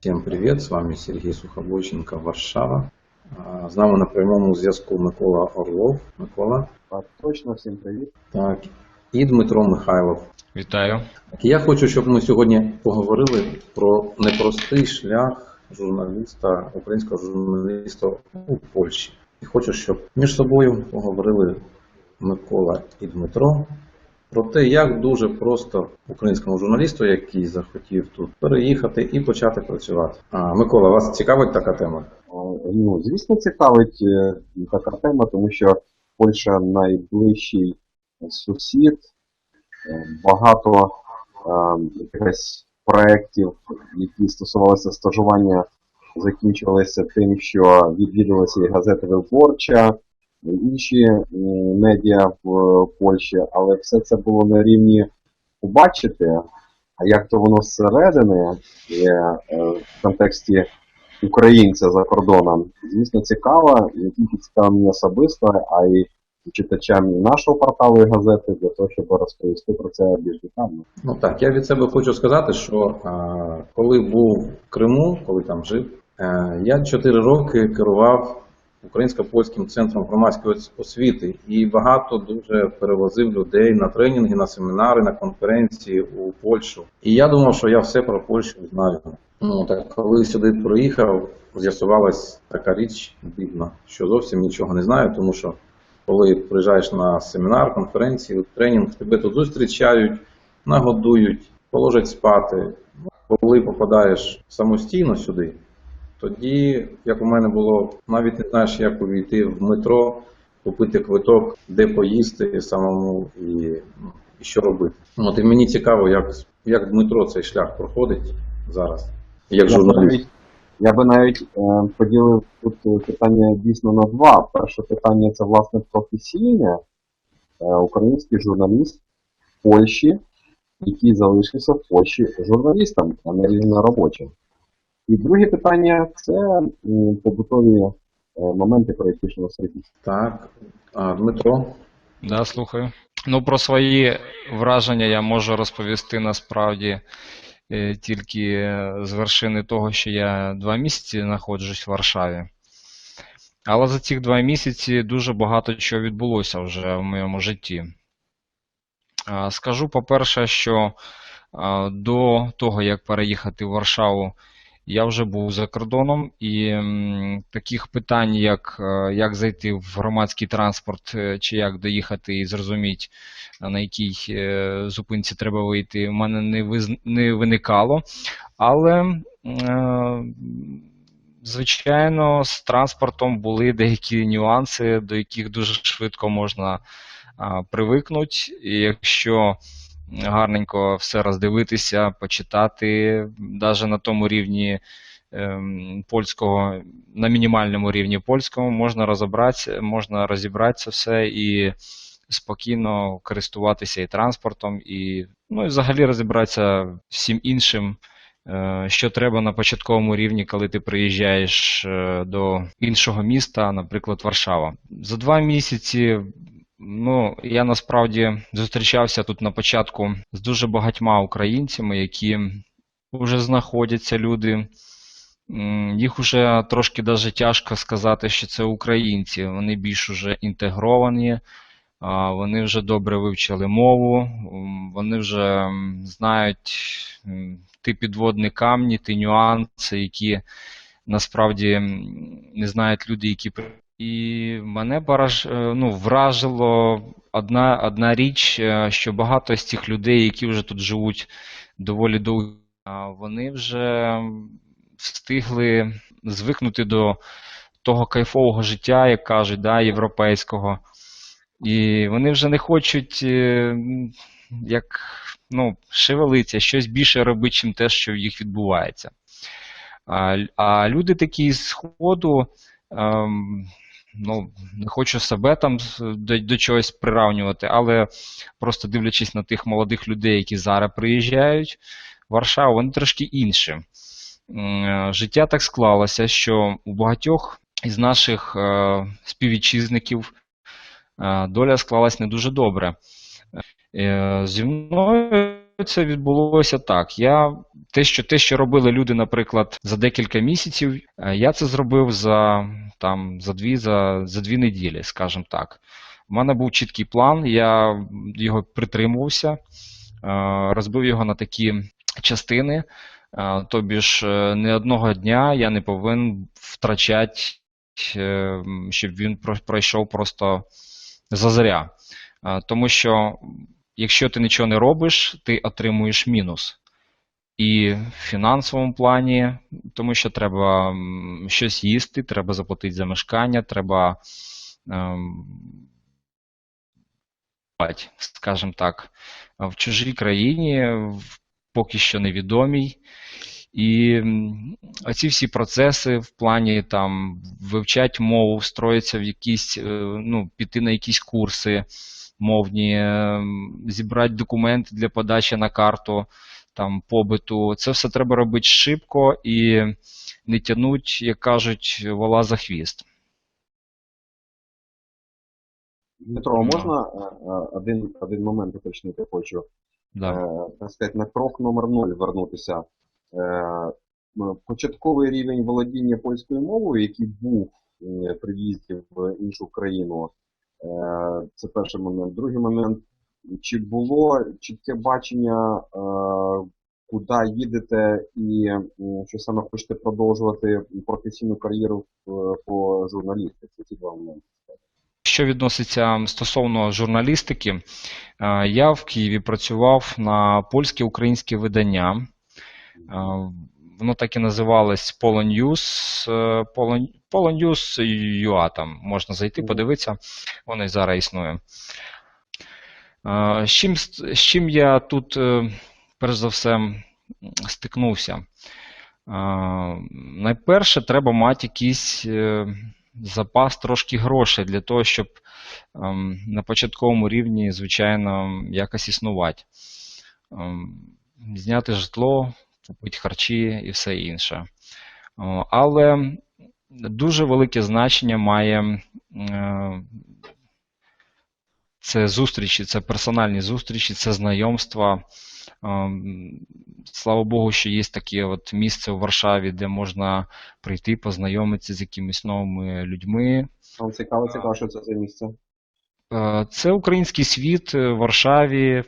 Всем привет, с вами Сергій Сухобойченко, Варшава. З нами на прямому зв'язку Микола Орлов. Микола. Так, точно, всім привіт. Так. І Дмитро Михайлов. Вітаю. Я хочу, щоб ми сьогодні поговорили про непростий шлях журналіста, українського журналіста у Польщі. І хочу, щоб між собою поговорили Микола і Дмитро про те, як дуже просто українському журналісту, який захотів тут переїхати і почати працювати. А, Микола, вас цікавить така тема? Ну, звісно, цікавить е, така тема, тому що Польща найближчий сусід. Е, Багато е, якихось проєктів, які стосувалися стажування, закінчувалися тим, що відвідувалися і газети Виборча, інші е, медіа в Польщі, але все це було на рівні побачити. А як то воно зсередини є е, в контексті українця за кордоном, звісно, цікаво, не тільки цікаво мені особисто, а й читачам нашого порталу і газети для того, щоб розповісти про це більш детально. Ну так, я від себе хочу сказати, що коли був в Криму, коли там жив, е, я 4 роки керував Українсько-польським центром громадської освіти і багато дуже перевозив людей на тренінги, на семінари, на конференції у Польщу. І я думав, що я все про Польщу знаю. Ну так коли сюди приїхав, з'ясувалась така річ дивна, що зовсім нічого не знаю, тому що коли приїжджаєш на семінар, конференцію, тренінг, тебе тут зустрічають, нагодують, положать спати. Коли попадаєш самостійно сюди, тоді, як у мене було, навіть не знаєш, як увійти в метро, купити квиток, де поїсти самому і, ну, і що робити. От і мені цікаво, як, як Дмитро цей шлях проходить зараз, як журналіст. я би навіть е, поділив тут питання дійсно на два. Перше питання це власне професійне. Е, український журналіст в Польщі, який залишився в Польщі журналістом, а не різноробочим. І друге питання це побутові е, моменти, про які ж розповідати. Так, а, Дмитро, Да, слухаю. Ну, про свої враження я можу розповісти насправді е, тільки з вершини того, що я два місяці знаходжусь в Варшаві. Але за ці два місяці дуже багато чого відбулося вже в моєму житті. Скажу, по-перше, що до того, як переїхати в Варшаву, я вже був за кордоном, і таких питань, як е, як зайти в громадський транспорт, е, чи як доїхати і зрозуміти, на якій е, зупинці треба вийти, в мене не, виз... не виникало. Але, е, звичайно, з транспортом були деякі нюанси, до яких дуже швидко можна привикнути. І якщо гарненько все роздивитися, почитати, навіть на тому рівні ем, польського, на мінімальному рівні польського, можна розібратися, можна розібрати це все і спокійно користуватися і транспортом, і, ну, і взагалі розібратися всім іншим. е, Що треба на початковому рівні, коли ти приїжджаєш е, до іншого міста, наприклад, Варшава. За два місяці Ну, я насправді зустрічався тут на початку з дуже багатьма українцями, які вже знаходяться люди. Їх уже трошки даже тяжко сказати, що це українці. Вони більш уже інтегровані, вони вже добре вивчили мову, вони вже знають ті підводні камні, ті нюанси, які насправді не знають люди, які і мене бараж, е, ну, вражило одна, одна річ, е, що багато з цих людей, які вже тут живуть доволі довго, вони вже встигли звикнути до того кайфового життя, як кажуть, да, європейського. І вони вже не хочуть е, як, ну, шевелитися, щось більше робити, чим те, що в їх відбувається. А, а люди такі з ходу, ем, ну, не хочу себе там до, до чогось приравнювати, але просто дивлячись на тих молодих людей, які зараз приїжджають в Варшаву, вони трошки інші. Е, Життя так склалося, що у багатьох із наших е, співвітчизників е, доля склалась не дуже добре. Зі мною це відбулося так. Я те, що те, що робили люди, наприклад, за декілька місяців, е, я це зробив за там за дві, за, за дві неділі, скажімо так. У мене був чіткий план, я його притримувався, е, розбив його на такі частини. Е, Тобі ж не одного дня я не повинен втрачати, щоб він пройшов просто зазря. Тому що якщо ти нічого не робиш, ти отримуєш мінус. І в фінансовому плані, тому що треба щось їсти, треба заплатити за мешкання, треба, ем, скажімо так, в чужій країні, поки що невідомій. І оці всі процеси в плані там вивчати мову, встроїтися в якісь, е, ну, піти на якісь курси мовні, ем, зібрати документи для подачі на карту там, побиту. Це все треба робити шибко і не тянуть, як кажуть, вола за хвіст. Дмитро, а можна е, е, один, один момент уточнити хочу? Да. Е, так сказати, на крок номер 0 вернутися. Е, початковий рівень володіння польською мовою, який був е, при в'їзді в іншу країну, е, це перший момент. Другий момент, чи було чітке бачення, е, куди їдете і що саме хочете продовжувати професійну кар'єру в- по журналістиці? Ці два моменти. Що відноситься стосовно журналістики, е, я в Києві працював на польське українське видання. Воно так і називалось Polo News, е, Polo, Polo News UA, там можна зайти, подивитися, воно і зараз існує. Е, З чим, з чим я тут, е, перш за все, стикнувся? Найперше, треба мати якийсь запас трошки грошей для того, щоб ем, на початковому рівні, звичайно, якось існувати. Ем, Зняти житло, купити харчі і все інше. Але дуже велике значення має е, це зустрічі, це персональні зустрічі, це знайомства. Ем, Слава Богу, що є таке от місце у Варшаві, де можна прийти, познайомитися з якимись новими людьми. Вам цікаво, цікаво, що це за місце? Е, Це український світ е, в Варшаві,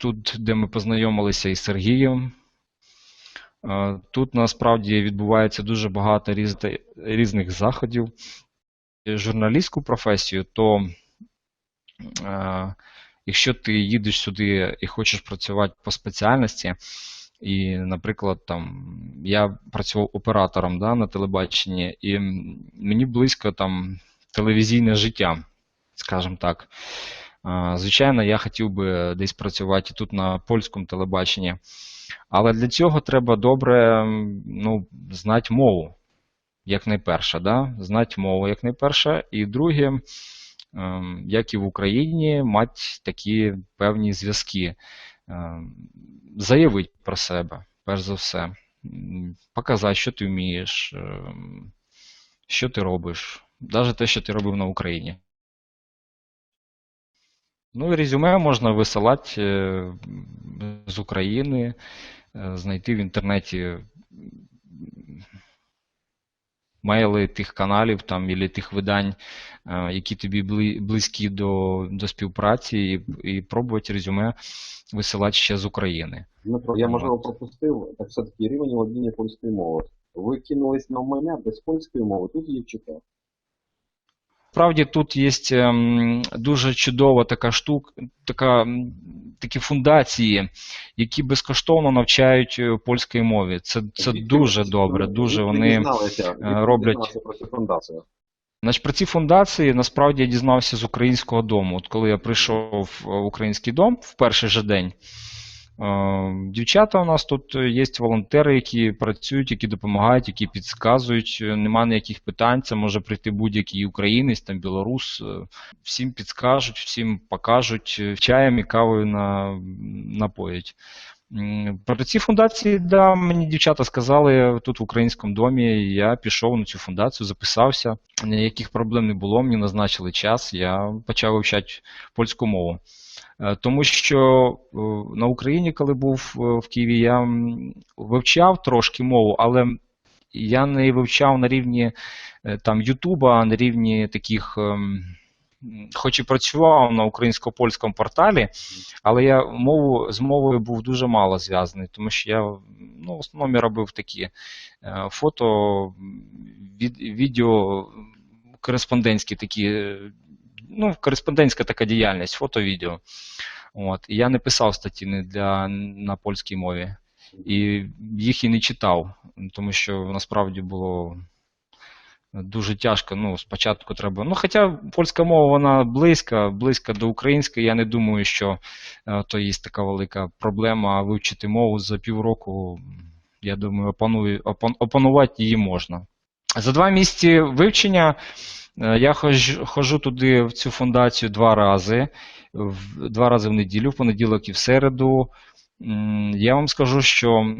тут, де ми познайомилися із Сергієм. Е, Тут насправді відбувається дуже багато різних заходів. Е, Журналістську професію, то е, якщо ти їдеш сюди і хочеш працювати по спеціальності, і, наприклад, там я працював оператором да, на телебаченні, і мені близько там телевізійне життя, скажімо так. Звичайно, я хотів би десь працювати тут на польському телебаченні. Але для цього треба добре ну, знати мову, як найперше. Да? Знати мову, як найперше. І друге, ем, як і в Україні, мати такі певні зв'язки. Ем, Заявити про себе, перш за все. Показати, що ти вмієш, ем, що ти робиш, навіть те, що ти робив на Україні. Ну резюме можна висилати е, з України, е, знайти в інтернеті мейли тих каналів там, або тих видань, е, які тобі близькі до, до співпраці, і, і пробувати резюме висилати ще з України. Дмитро, я можливо пропустив, так все-таки рівень володіння польської мови. Ви кинулись на мене без польської мови, тут її вчите. Справді тут є дуже чудова така штука, така, такі фундації, які безкоштовно навчають е, польській мові. Це, це дуже добре, дуже вони. ви роблять-. Значить, про ці фундації насправді я дізнався з українського дому. От коли я прийшов в український дом в перший же день, е, дівчата у нас тут є волонтери, які працюють, які допомагають, які підказують. Е, Нема ніяких питань. Це може прийти будь-який українець, там білорус. е, Всім підскажуть, всім покажуть, е, чаєм і кавою на, напоять. Про ці фундації, да, мені дівчата сказали тут в українському домі. Я пішов на цю фундацію, записався. Ніяких проблем не було, мені назначили час, я почав вивчати польську мову. Е, Тому що е, на Україні, коли був е, в Києві, я вивчав трошки мову, але я не вивчав на рівні там Ютуба, на рівні таких. Хоч і працював на українсько-польському порталі, але я мову з мовою був дуже мало зв'язаний, тому що я ну, в основному робив такі фото, від, відео, кореспондентські такі, ну, кореспондентська така діяльність, фото-відео. От. І я не писав статті не для, на польській мові. І їх і не читав, тому що насправді було дуже тяжко. Ну, спочатку треба. Ну, хоча польська мова вона близька, близька до української. Я не думаю, що е, то є така велика проблема вивчити мову за півроку. Я думаю, опаную, опан, опанувати її можна. За два місяці вивчення я ходжу, ходжу туди в цю фундацію два рази, в, два рази в неділю, в понеділок і в середу. Я вам скажу, що е,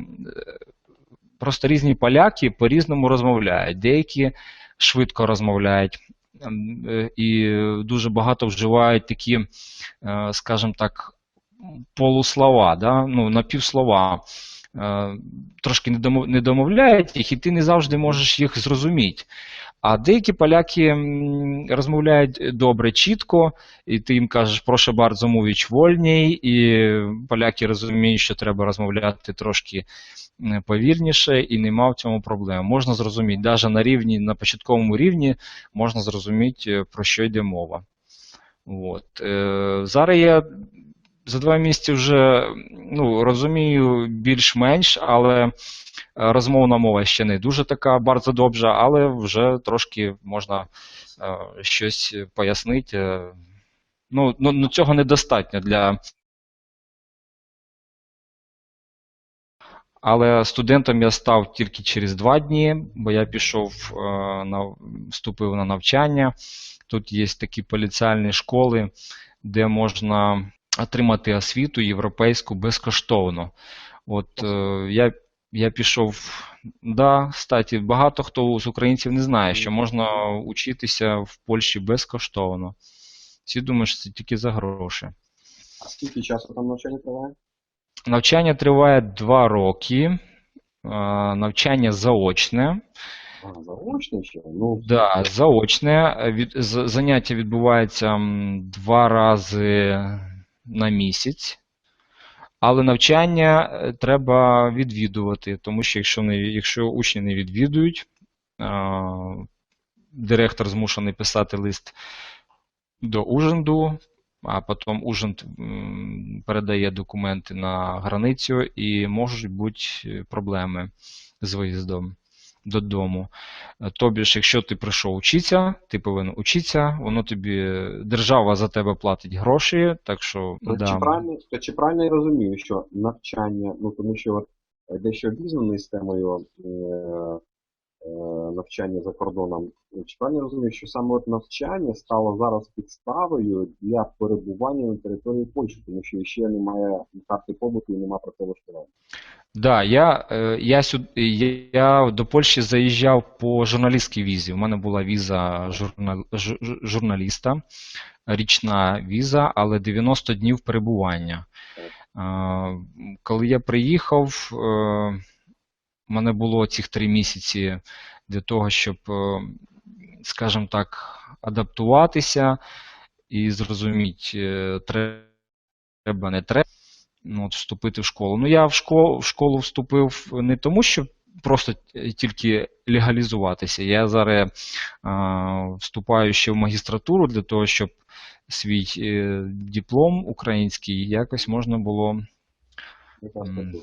просто різні поляки по-різному розмовляють. Деякі швидко розмовляють е, і дуже багато вживають такі, е, скажімо так, полуслова, да? ну, напівслова. Е, Трошки не домовляють їх, і ти не завжди можеш їх зрозуміти. А деякі поляки розмовляють добре, чітко, і ти їм кажеш, прошу bardzo mówić вольній, і поляки розуміють, що треба розмовляти трошки е, повільніше, і нема в цьому проблем. Можна зрозуміти, навіть на рівні, на початковому рівні можна зрозуміти, е, про що йде мова. От. Е, Зараз я за два місяці вже ну, розумію більш-менш, але е, розмовна мова ще не дуже така bardzo добра, але вже трошки можна е, щось пояснити. Е, Ну, ну, ну цього недостатньо для. Але студентом я став тільки через два дні, бо я пішов е, на вступив на навчання. Тут є такі поліціальні школи, де можна отримати освіту європейську безкоштовно. От е, я, я пішов. Да, кстати, багато хто з українців не знає, що можна учитися в Польщі безкоштовно. Всі думають, що це тільки за гроші. А скільки часу там навчання триває? Навчання триває два роки. Навчання заочне. А, заочно ще? Ну, Да, заочне. Від, заняття відбувається два рази на місяць. Але навчання е, треба відвідувати, тому що якщо, не, якщо учні не відвідують, директор змушений писати лист до Уженду, а потім Уженд передає документи на границю і можуть бути е, проблеми з виїздом додому. Е, Тобі ж, якщо ти прийшов учитися, ти повинен учитися, воно тобі держава за тебе платить гроші, так що То да. чи, правильно, то чи правильно я розумію, що навчання, ну тому що е, дещо обізнаний з темою е, навчання за кордоном, е, чи правильно розумію, що саме от навчання стало зараз підставою для перебування на території Польщі, тому що ще немає карти побуту і немає про це влаштування. Да, я, е, я, сюд, я, я до Польщі заїжджав по журналістській візі. У мене була віза журнал, жу- жу- журналіста, річна віза, але 90 днів перебування. Е, Коли я приїхав, е, у мене було цих три місяці для того, щоб, е, скажімо так, адаптуватися і зрозуміти, е, треба, не треба ну, от, вступити в школу. Ну, я в школу, в школу вступив не тому, щоб просто тільки легалізуватися. Я зараз е, вступаю ще в магістратуру для того, щоб свій е, диплом український якось можна було,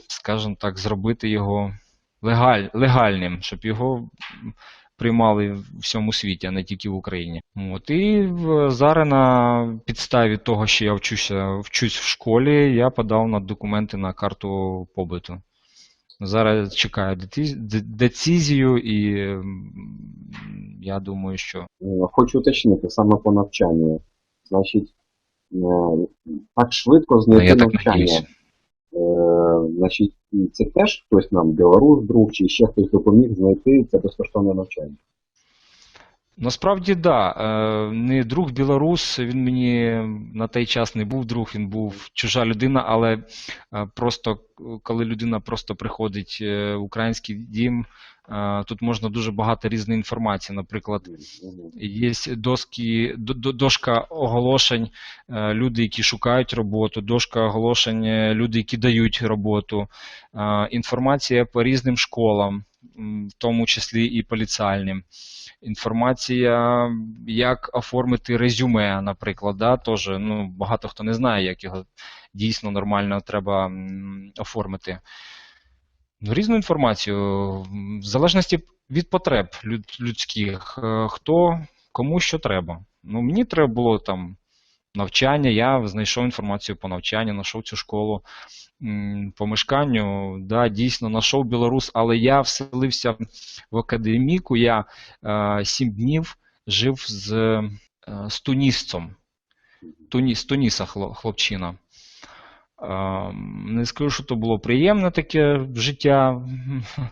скажімо так, зробити його легаль, легальним, щоб його приймали в всьому світі, а не тільки в Україні. От, і зараз на підставі того, що я вчуся, вчусь в школі, я подав на документи на карту побиту. Зараз чекаю децизію, і я думаю, що Е, Хочу уточнити саме по навчанню. Значить, е, так швидко ну, знайти так навчання. Е, значить, це теж хтось нам, білорус, друг, чи ще хтось допоміг знайти це безкоштовне навчання. Насправді, да. Е, Не друг білорус, він мені на той час не був друг, він був чужа людина, але е, просто коли людина просто приходить в український дім, тут можна дуже багато різної інформації. Наприклад, Є доски, до- до- дошка оголошень, е, люди, які шукають роботу, дошка оголошень, е, люди, які дають роботу, е, інформація по різним школам, в тому числі і поліціальним. Інформація, як оформити резюме, наприклад, да, теж, ну, багато хто не знає, як його дійсно нормально треба оформити. Ну, Різну інформацію, в залежності від потреб людських, е, хто кому що треба. Ну, мені треба було там навчання, я знайшов інформацію по навчанню, знайшов цю школу. По мешканню, да, дійсно, знайшов білорус, але я вселився в академіку, я е, сім днів жив з, е, з тунісцем. Туні, з Туніса хлопчина. Е, Не скажу, що то було приємне таке життя,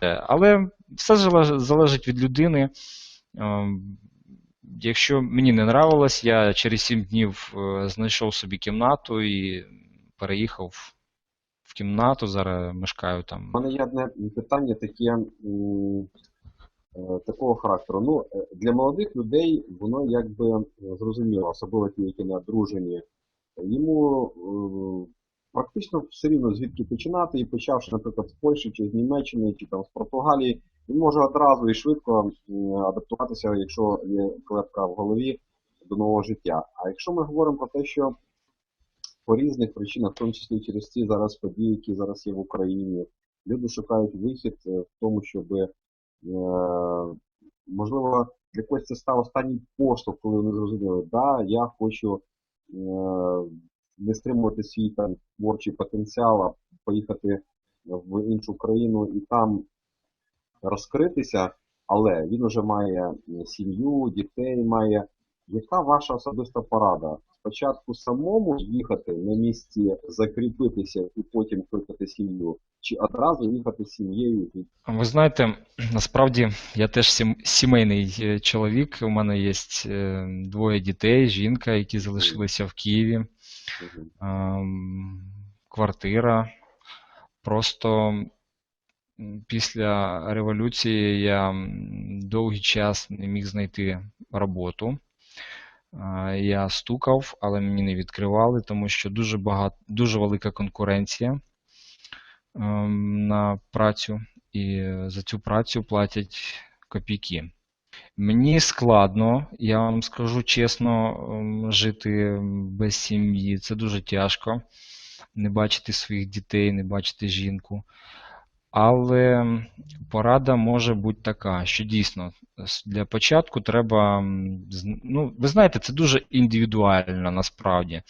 але все залежить від людини. Е, Якщо мені не нравилось, я через 7 днів е, знайшов собі кімнату і переїхав в кімнату. Зараз мешкаю там. У мене є одне питання таке е, такого характеру. Ну, е, для молодих людей воно якби зрозуміло, особливо ті, які не одружені. Йому практично все рівно звідки починати, і почавши, наприклад, з Польщі чи з Німеччини, чи там з Португалії, він може одразу і швидко адаптуватися, якщо є клепка в голові до нового життя. А якщо ми говоримо про те, що по різних причинах, в тому числі через ці зараз події, які зараз є в Україні, люди шукають вихід е, в тому, щоб е, можливо для когось це став останній поштовх, коли вони зрозуміли, да, я хочу е, не стримувати свій там творчий потенціал, а поїхати в іншу країну і там розкритися, але він вже має е, сім'ю, дітей має. Яка ваша особиста порада? Спочатку самому їхати на місці, закріпитися і потім кликати сім'ю, чи одразу їхати з сім'єю? Ви знаєте, насправді я теж сім- сімейний е, чоловік. У мене є е, двоє дітей, жінка, які залишилися в Києві. Квартира. Просто після революції я довгий час не міг знайти роботу. Я стукав, але мені не відкривали, тому що дуже багато, дуже велика конкуренція на працю, і за цю працю платять копійки. Мені складно, я вам скажу чесно, ем, жити без сім'ї. Це дуже тяжко. Не бачити своїх дітей, не бачити жінку. Але порада може бути така, що дійсно для початку треба. Ну, ви знаєте, це дуже індивідуально насправді.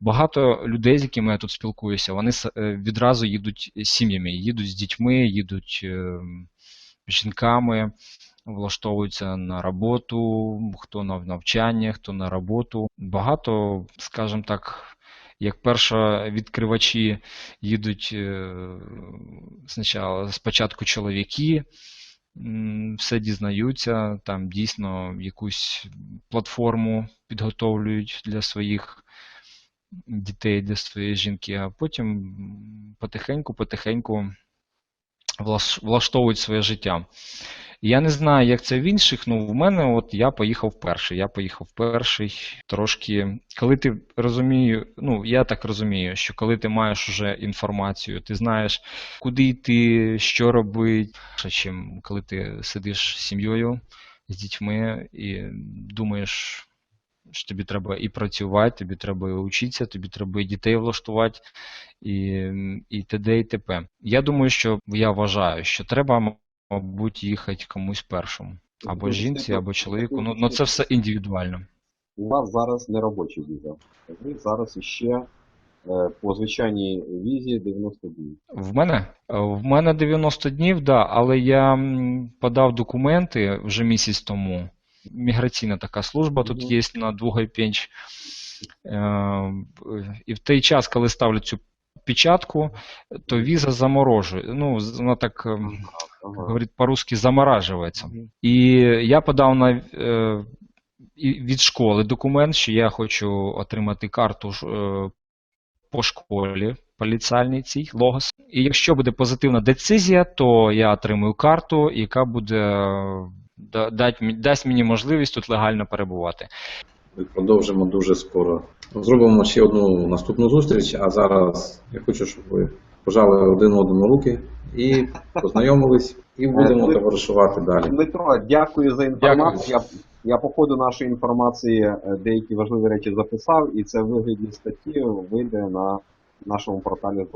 Багато людей, з якими я тут спілкуюся, вони е, відразу їдуть з сім'ями, їдуть з дітьми, їдуть е, з жінками, влаштовуються на роботу, хто на навчання, хто на роботу. Багато, скажімо так, як першовідкривачі їдуть е, спочатку чоловіки, все дізнаються, там дійсно якусь платформу підготовлюють для своїх дітей, для своєї жінки, а потім потихеньку-потихеньку влаштовують своє життя. Я не знаю, як це в інших, ну в мене от я поїхав перший. Я поїхав перший. Трошки, коли ти розумію, ну я так розумію, що коли ти маєш вже інформацію, ти знаєш, куди йти, що робити, чим коли ти сидиш з сім'єю, з дітьми і думаєш, що тобі треба і працювати, тобі треба і вчитися, тобі треба і дітей влаштувати, і, і т.д. і т.п. Я думаю, що я вважаю, що треба, мабуть, їхати комусь першому. Або Ви жінці, або чоловіку. Ну, ну це все індивідуально. У вас зараз не робоча віза. Ви зараз іще е, по звичайній візі 90 днів. В мене? Е, В мене 90 днів, да, але я подав документи вже місяць тому. Міграційна така служба тут є на Двугайпенч. Е, І в той час, коли ставлять цю печатку, то віза заморожує. Ну, вона так ем, Ага. говорит по-русски, замораживается. И я подал на, э, від школи документ, що я хочу отримати карту е, по школі поліціальній цій логос. І якщо буде позитивна децизія, то я отримую карту, яка буде е, дасть мені можливість тут легально перебувати. Ми продовжимо дуже скоро. Зробимо ще одну наступну зустріч, а зараз я хочу, щоб ви пожали один одному руки і познайомились, і будемо товаришувати далі. Дмитро, дякую за інформацію. Я, я по ходу нашої інформації е, деякі важливі речі записав, і це в вигляді статті вийде на нашому порталі.